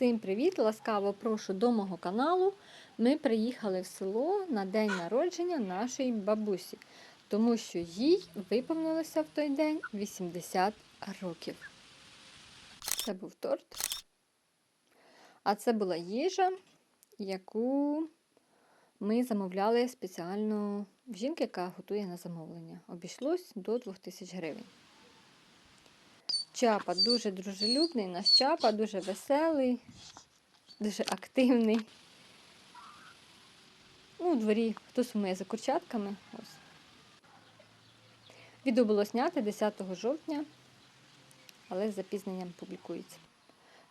Всім привіт! Ласкаво прошу до мого каналу. Ми приїхали в село на день народження нашої бабусі, тому що їй виповнилося в той день 80 років. Це був торт. А це була їжа, яку ми замовляли спеціально в жінки, яка готує на замовлення. Обійшлось до 2000 гривень. Чапа дуже дружелюбний, наш чапа дуже веселий, дуже активний. Ну, у дворі хто сумує за курчатками. Відео було знято 10 жовтня, але з запізненням публікується.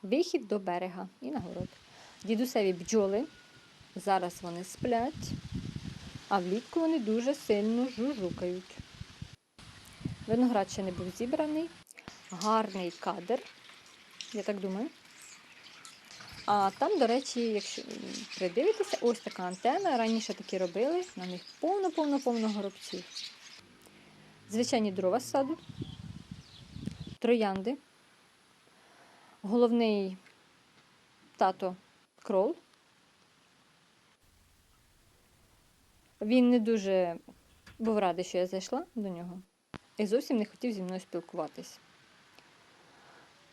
Вихід до берега і на город. Дідусеві бджоли. Зараз вони сплять, а влітку вони дуже сильно жужукають. Виноград ще не був зібраний гарний кадр, я так думаю. А там, до речі, якщо придивитися, ось така антена. Раніше такі робили, на них повно-повно-повно горобців. Звичайні дрова з саду, троянди, головний тато крол. Він не дуже був радий, що я зайшла до нього, і зовсім не хотів зі мною спілкуватись.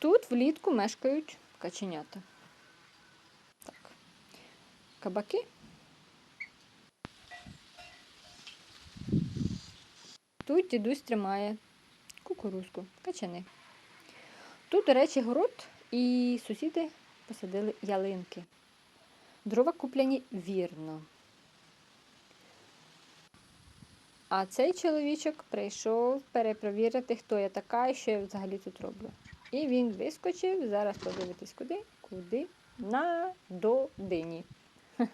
Тут влітку мешкають каченята. Так. Кабаки. Тут дідусь тримає кукурузку, качани. Тут, до речі, город і сусіди посадили ялинки. Дрова куплені вірно. А цей чоловічок прийшов перепровірити, хто я така і що я взагалі тут роблю. І він вискочив. Зараз подивитись куди? Куди? На додині.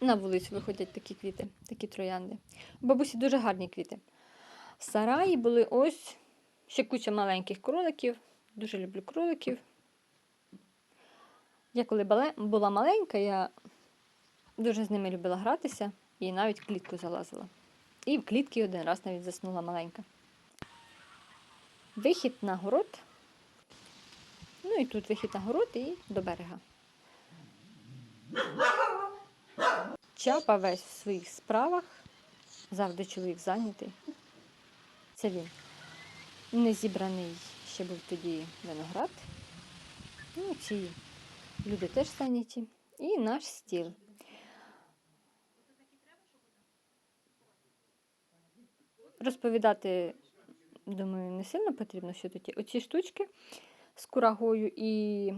На вулицю виходять такі квіти, такі троянди. Бабусі дуже гарні квіти. В сараї були ось ще куча маленьких кроликів. Дуже люблю кроликів. Я коли була маленька, я дуже з ними любила гратися і навіть клітку залазила. І в клітки один раз навіть заснула маленька. Вихід на город. Ну і тут вихід на город і до берега. Чапа весь в своїх справах. Завжди чоловік зайнятий. Це він. Не зібраний ще був тоді виноград. Ну, ці люди теж зайняті. І наш стіл. Розповідати, думаю, не сильно потрібно, що тоді. Оці штучки з курагою і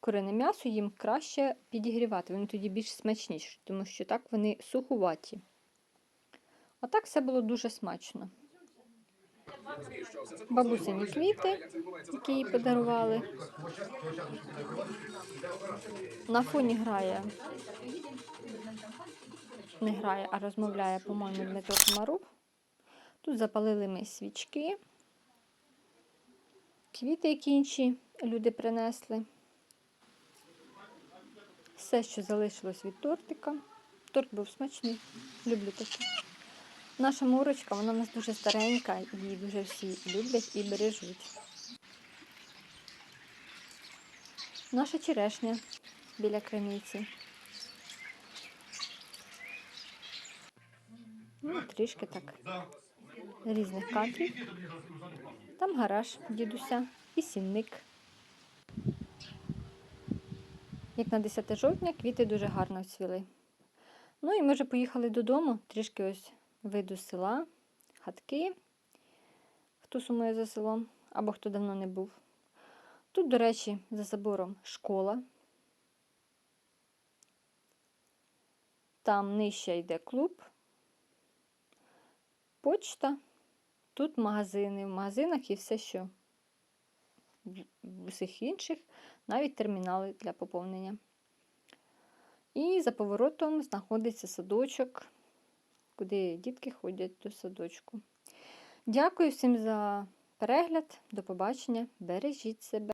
курине м'ясо їм краще підігрівати. Вони тоді більш смачніші, тому що так вони сухуваті. А так все було дуже смачно. Бабусині квіти, які їй подарували. На фоні грає, не грає, а розмовляє, по-моєму, Дмитро Комаров. Тут запалили ми свічки, квіти, які інші люди принесли. Все, що залишилось від тортика. Торт був смачний, люблю таке. Наша мурочка, вона в нас дуже старенька, її дуже всі люблять і бережуть. Наша черешня біля краміці. Ну, трішки так різних кадрів. Там гараж дідуся і сінник. Як на 10 жовтня квіти дуже гарно цвіли. Ну і ми вже поїхали додому, трішки ось виду з села, хатки, хто сумує за селом або хто давно не був. Тут, до речі, за забором школа. Там нижче йде клуб, почта. Тут магазини, в магазинах і все, що в усіх інших, навіть термінали для поповнення. І за поворотом знаходиться садочок, куди дітки ходять до садочку. Дякую всім за перегляд, до побачення, бережіть себе.